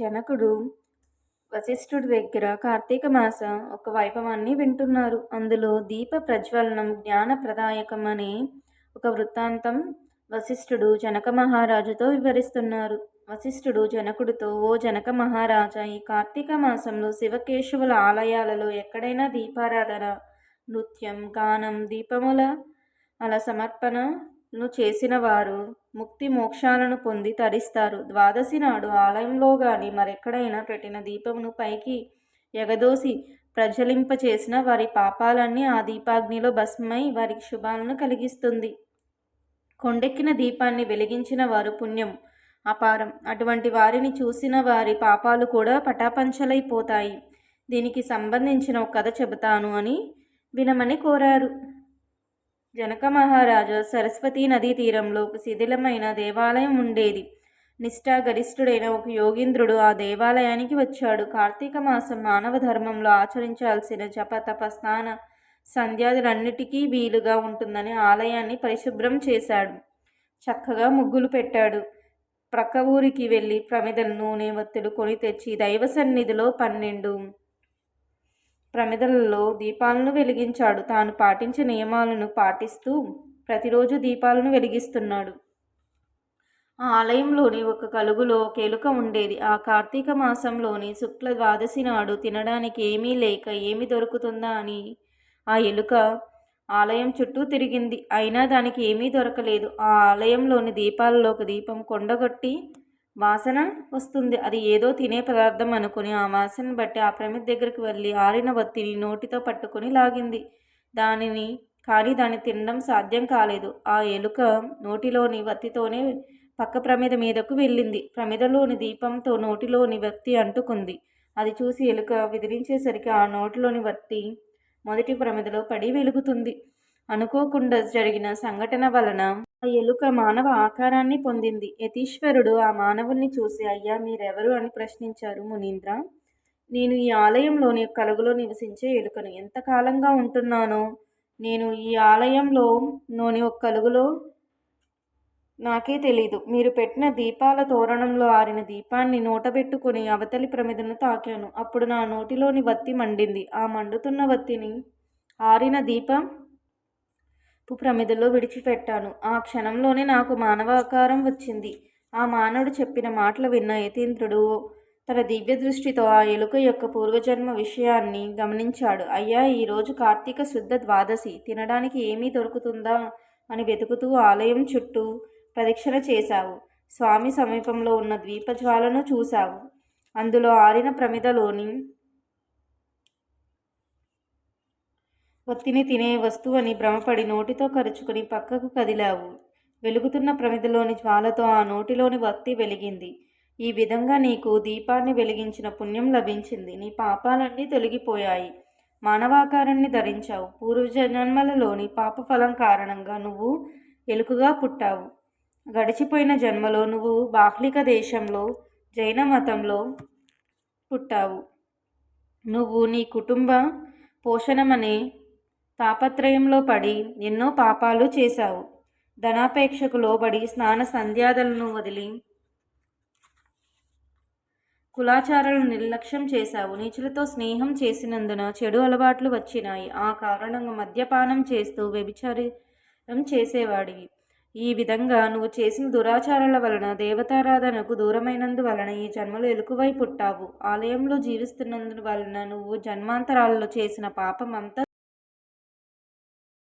జనకుడు వశిష్ఠుడి దగ్గర కార్తీక మాస ఒక వైభవాన్ని వింటున్నారు. అందులో దీప ప్రజ్వలనం జ్ఞాన ప్రదాయకం అనే ఒక వృత్తాంతం వశిష్ఠుడు జనక మహారాజుతో వివరిస్తున్నారు. వశిష్ఠుడు జనకుడితో ఓ జనక మహారాజా ఈ కార్తీక మాసంలో శివకేశవుల ఆలయాలలో ఎక్కడైనా దీపారాధన నృత్యం గానం దీపముల అలా సమర్పణ ను చేసిన వారు ముక్తి మోక్షాలను పొంది తరిస్తారు. ద్వాదశి నాడు ఆలయంలో గాని మరెక్కడైనా పెట్టిన దీపమును పైకి ఎగదోసి ప్రజ్వలింపచేసిన వారి పాపాలన్నీ ఆ దీపాగ్నిలో భస్మై వారికి శుభాలను కలిగిస్తుంది. కొండెక్కిన దీపాన్ని వెలిగించిన వారు పుణ్యం అపారం. అటువంటి వారిని చూసిన వారి పాపాలు కూడా పటాపంచలైపోతాయి. దీనికి సంబంధించిన ఒక కథ చెబుతాను అని వినమని కోరారు. జనక మహారాజా సరస్వతీ నదీ తీరంలో ఒక శిథిలమైన దేవాలయం ఉండేది. నిష్ఠాగరిష్ఠుడైన ఒక యోగీంద్రుడు ఆ దేవాలయానికి వచ్చాడు. కార్తీక మాసం మానవ ధర్మంలో ఆచరించాల్సిన జప తప స్నాన సంధ్యాదులన్నిటికీ వీలుగా ఉంటుందని ఆలయాన్ని పరిశుభ్రం చేశాడు. చక్కగా ముగ్గులు పెట్టాడు. ప్రక్క ఊరికి వెళ్ళి ప్రమిదలు నూనె వత్తులు కొని తెచ్చి దైవ సన్నిధిలో పన్నెండు ప్రమిదలలో దీపాలను వెలిగించాడు. తాను పాటించే నియమాలను పాటిస్తూ ప్రతిరోజు దీపాలను వెలిగిస్తున్నాడు. ఆ ఆలయంలోని ఒక కలుగులో ఒక ఎలుక ఉండేది. ఆ కార్తీక మాసంలోని శుక్ల ద్వాదశి నాడు తినడానికి ఏమీ లేక ఏమి దొరుకుతుందా అని ఆ ఎలుక ఆలయం చుట్టూ తిరిగింది. అయినా దానికి ఏమీ దొరకలేదు. ఆ ఆలయంలోని దీపాలలో ఒక దీపం కొండగొట్టి వాసన వస్తుంది. అది ఏదో తినే పదార్థం అనుకుని ఆ వాసన బట్టి ఆ ప్రమిద దగ్గరికి వెళ్ళి ఆరిన వత్తిని నోటితో పట్టుకొని లాగింది. దానిని కానీ దాన్ని తినడం సాధ్యం కాలేదు. ఆ ఎలుక నోటిలోని వత్తితోనే పక్క ప్రమిద మీదకు వెళ్ళింది. ప్రమిదలోని దీపంతో నోటిలోని వత్తి అంటుకుంది. అది చూసి ఎలుక విదిలించేసరికి ఆ నోటిలోని వత్తి మొదటి ప్రమిదలో పడి వెలుగుతుంది. అనుకోకుండా జరిగిన సంఘటన వలన ఆ ఎలుక మానవ ఆకారాన్ని పొందింది. యతీశ్వరుడు ఆ మానవుల్ని చూసి అయ్యా మీరెవరు? అని ప్రశ్నించారు మునీంద్ర. నేను ఈ ఆలయంలోని కలుగులో నివసించే ఎలుకను. ఎంతకాలంగా ఉంటున్నానో? నేను ఈ ఆలయంలో ఒక కలుగులో నాకే తెలీదు. మీరు పెట్టిన దీపాల తోరణంలో ఆరిన దీపాన్ని నోటబెట్టుకుని అవతలి ప్రమిదను తాకాను. అప్పుడు నా నోటిలోని వత్తి మండింది. ఆ మండుతున్న వత్తిని ఆరిన దీపం ప్రమిదలో విడిచిపెట్టాను. ఆ క్షణంలోనే నాకు మానవాకారం వచ్చింది. ఆ మానవుడు చెప్పిన మాటలు విన్న యతీంద్రుడు తన దివ్య దృష్టితో ఆ ఎలుక యొక్క పూర్వజన్మ విషయాన్ని గమనించాడు. అయ్యా ఈరోజు కార్తీక శుద్ధ ద్వాదశి. తినడానికి ఏమీ దొరుకుతుందా అని వెతుకుతూ ఆలయం చుట్టూ ప్రదక్షిణ చేశావు. స్వామి సమీపంలో ఉన్న ద్వీపజ్వాలను చూశావు. అందులో ఆరిన ప్రమిదలోని ఒత్తిని తినే వస్తువని భ్రమపడి నోటితో కరుచుకుని పక్కకు కదిలావు. వెలుగుతున్న ప్రమిదలోని జ్వాలతో ఆ నోటిలోని వత్తి వెలిగింది. ఈ విధంగా నీకు దీపాన్ని వెలిగించిన పుణ్యం లభించింది. నీ పాపాలన్నీ తొలగిపోయాయి. మానవాకారాన్ని ధరించావు. పూర్వజన్మలలోని పాపఫలం కారణంగా నువ్వు ఎలుకగా పుట్టావు. గడిచిపోయిన జన్మలో నువ్వు బాహ్లిక దేశంలో జైన మతంలో పుట్టావు. నువ్వు నీ కుటుంబ పోషణమనే తాపత్రయంలో పడి ఎన్నో పాపాలు చేశావు. ధనాపేక్షకు లోబడి స్నాన సంధ్యాదలను వదిలి కులాచారాలను నిర్లక్ష్యం చేశావు. నీచులతో స్నేహం చేసినందున చెడు అలవాట్లు వచ్చినాయి. ఆ కారణంగా మద్యపానం చేస్తూ వ్యభిచారం చేసేవాడివి. ఈ విధంగా నువ్వు చేసిన దురాచారాల వలన దేవతారాధనకు దూరమైనందు వలన ఈ జన్మలో ఎలుకవై పుట్టావు. ఆలయంలో జీవిస్తున్నందు వలన నువ్వు జన్మాంతరాలలో చేసిన పాపం అంతా